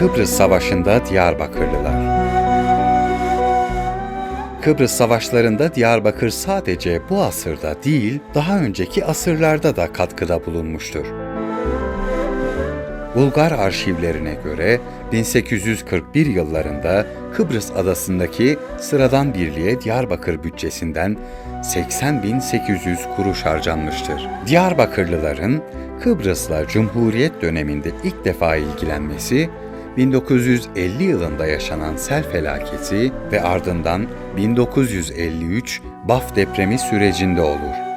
Kıbrıs Savaşı'nda Diyarbakırlılar Kıbrıs Savaşları'nda Diyarbakır sadece bu asırda değil, daha önceki asırlarda da katkıda bulunmuştur. Bulgar arşivlerine göre 1841 yıllarında Kıbrıs adasındaki sıradan birliğe Diyarbakır bütçesinden 80.800 kuruş harcanmıştır. Diyarbakırlıların Kıbrıs'la Cumhuriyet döneminde ilk defa ilgilenmesi 1950 yılında yaşanan sel felaketi ve ardından 1953 Baf depremi sürecinde olur.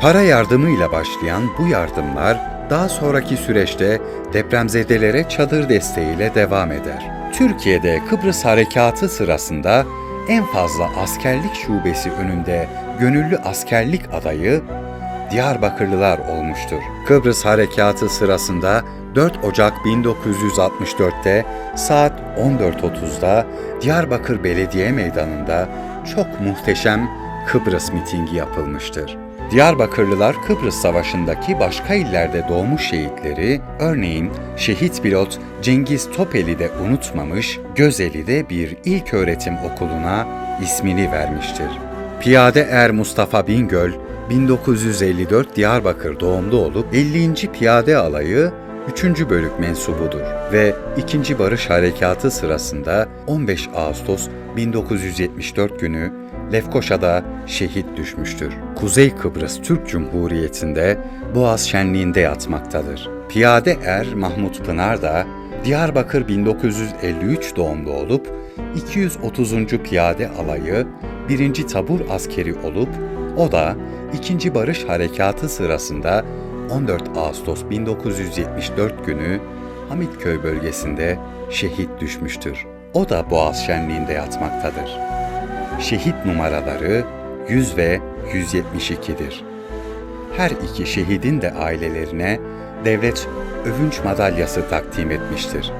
Para yardımıyla başlayan bu yardımlar daha sonraki süreçte depremzedelere çadır desteğiyle devam eder. Türkiye'de Kıbrıs Harekatı sırasında en fazla askerlik şubesi önünde gönüllü askerlik adayı Diyarbakırlılar olmuştur. Kıbrıs Harekatı sırasında 4 Ocak 1964'te saat 14.30'da Diyarbakır Belediye Meydanı'nda çok muhteşem Kıbrıs mitingi yapılmıştır. Diyarbakırlılar Kıbrıs Savaşı'ndaki başka illerde doğmuş şehitleri, örneğin şehit pilot Cengiz Topeli de unutmamış, Gözeli'de bir ilköğretim okuluna ismini vermiştir. Piyade Er Mustafa Bingöl, 1954 Diyarbakır doğumlu olup 50. Piyade Alayı 3. bölük mensubudur ve 2. Barış Harekatı sırasında 15 Ağustos 1974 günü Lefkoşa'da şehit düşmüştür. Kuzey Kıbrıs Türk Cumhuriyeti'nde Boğaz Şenliği'nde yatmaktadır. Piyade Er Mahmut Pınar da Diyarbakır 1953 doğumlu olup 230. Piyade Alayı 1. Tabur askeri olup o da 2. Barış Harekatı sırasında 14 Ağustos 1974 günü Hamitköy bölgesinde şehit düşmüştür. O da Boğaz Şenliği'nde yatmaktadır. Şehit numaraları 100 ve 172'dir. Her iki şehidin de ailelerine devlet övünç madalyası takdim etmiştir.